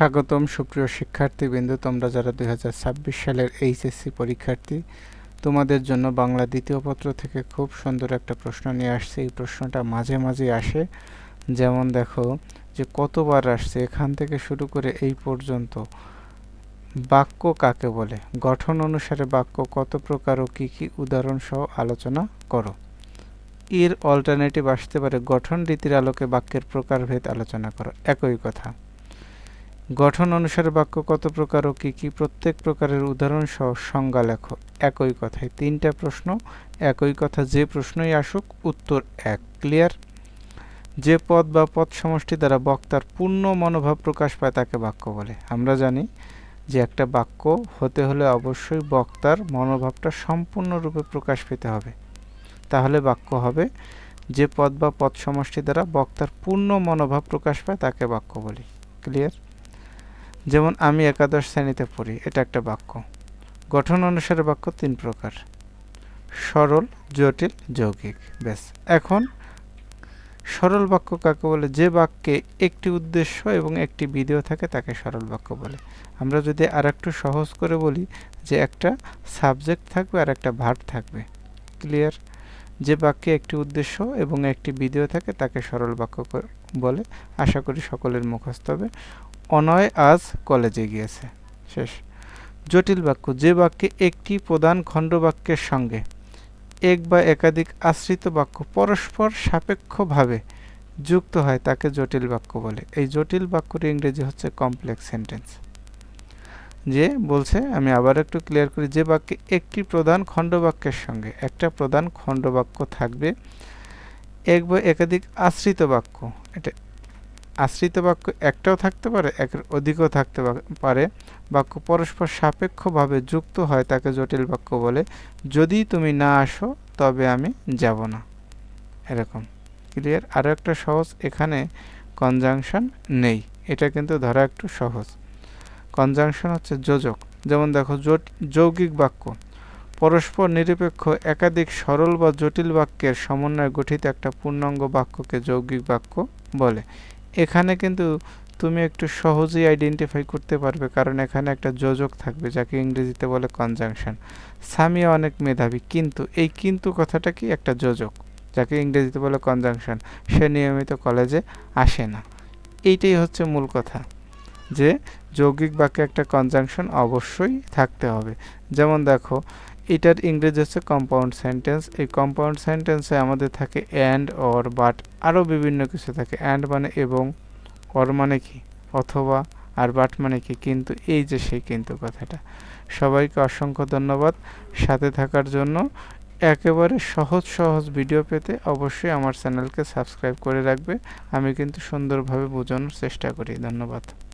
স্বাগতম সুপ্রিয় শিক্ষার্থীবৃন্দ, তোমরা যারা দুই হাজার ছাব্বিশ সালের এইচএসসি পরীক্ষার্থী, তোমাদের জন্য বাংলা দ্বিতীয় পত্র থেকে খুব সুন্দর একটা প্রশ্ন নিয়ে আসছে। এই প্রশ্নটা মাঝে মাঝে আসে। যেমন দেখো যে, কতবার আসছে? এখান থেকে শুরু করে এই পর্যন্ত। বাক্য কাকে বলে? গঠন অনুসারে বাক্য কত প্রকার ও কী কী উদাহরণ সহ আলোচনা করো। এর অল্টারনেটিভ আসতে পারে গঠন রীতির আলোকে বাক্যের প্রকারভেদ আলোচনা করো। একই কথা। গঠন অনুসারে বাক্য কত প্রকার ও কী কী? প্রত্যেক প্রকারের উদাহরণ সহ সংজ্ঞা লেখো। একই কথায় তিনটা প্রশ্ন, একই কথা যে প্রশ্নই আসুক, উত্তর এক। ক্লিয়ার? যে পদ বা পদ সমষ্টি দ্বারা বক্তার পূর্ণ মনোভাব প্রকাশ পায় তাকে বাক্য বলে। আমরা জানি যে একটা বাক্য হতে হলে অবশ্যই বক্তার মনোভাবটা সম্পূর্ণরূপে প্রকাশ পেতে হবে। তাহলে বাক্য হবে, যে পদ বা পদ সমষ্টি দ্বারা বক্তার পূর্ণ মনোভাব প্রকাশ পায় তাকে বাক্য বলি। ক্লিয়ার? যেমন আমি একাদশ শ্রেণীতে পড়ি, এটা একটা বাক্য। গঠন অনুসারে বাক্য তিন প্রকার। সরল, জটিল, যৌগিক। ব্যাস। এখন সরল বাক্য কাকে বলে? যে বাক্যে একটি উদ্দেশ্য এবং একটি বিধেয় থাকে, তাকে সরল বাক্য বলে। আমরা যদি আর একটু সহজ করে বলি যে একটা সাবজেক্ট থাকবে আর একটা ভার্ব থাকবে। ক্লিয়ার? যে বাক্যে একটি উদ্দেশ্য এবং একটি বিধেয় থাকে, তাকে সরল বাক্য বলে। আশা করি সকলের মুখস্থ হবে। অনয় আজ কলেজে গিয়েছে। শেষ। জটিল বাক্য। যে বাক্যে একটি প্রধান খণ্ডবাক্যের সঙ্গে এক বা একাধিক আশ্রিত বাক্য পরস্পর সাপেক্ষভাবে যুক্ত হয়, তাকে জটিল বাক্য বলে। এই জটিল বাক্যটি ইংরেজি হচ্ছে কমপ্লেক্স সেন্টেন্স যে বলছে, আমি আবার একটু ক্লিয়ার করি, যে বাক্যে একটি প্রধান খণ্ডবাক্যের সঙ্গে একটা প্রধান খণ্ডবাক্য থাকবে, এক বা একাধিক আশ্রিত বাক্য। এটা আশ্রিত বাক্য একটাও থাকতে পারে, একের অধিকও থাকতে পারে। বাক্য পরস্পর সাপেক্ষভাবে যুক্ত হয়, তাকে জটিল বাক্য বলে। যদি তুমি না আসো, তবে আমি যাব না। এরকম। ক্লিয়ার আরও একটা সহজ, এখানে কনজাংশন নেই। এটা কিন্তু ধরা একটু সহজ। কনজাংশন হচ্ছে যোজক। যেমন দেখো যৌগিক বাক্য। পরস্পর নিরপেক্ষ, একাধিক, সরল বা জটিল বাক্যের সমন্বয়ে গঠিত একটা পূর্ণাঙ্গ বাক্যকে যৌগিক বাক্য বলে। এখানে কিন্তু তুমি একটু সহজেই আইডেন্টিফাই করতে পারবে, কারণ এখানে একটা যোজক থাকবে, যাকে ইংরেজিতে বলে কনজাংশন সামিয়া অনেক মেধাবী, কিন্তু এই কিন্তু কথাটা কি একটা যোজক, যাকে ইংরেজিতে বলে কনজাংশন সে নিয়মিত কলেজে আসে না। এইটাই হচ্ছে মূল কথা। যে যৌগিক বাক্যে একটা কনজাংশন অবশ্যই থাকতে হবে। যেমন দেখো, এটার ইংরেজি হচ্ছে কম্পাউন্ড সেন্টেন্স এই কম্পাউন্ড সেন্টেন্সে আমাদের থাকে অ্যান্ড অর বাট আরও বিভিন্ন কিছু থাকে। অ্যান্ড মানে এবং অর মানে কি? অথবা, আর বাট মানে কি? কিন্তু এই যে সেই কিন্তু কথাটা। সবাইকে অসংখ্য ধন্যবাদ সাথে থাকার জন্য। একেবারে সহজ সহজ ভিডিও পেতে অবশ্যই আমার চ্যানেলকে সাবস্ক্রাইব করে রাখবে। আমি কিন্তু সুন্দরভাবে বোঝানোর চেষ্টা করি। ধন্যবাদ।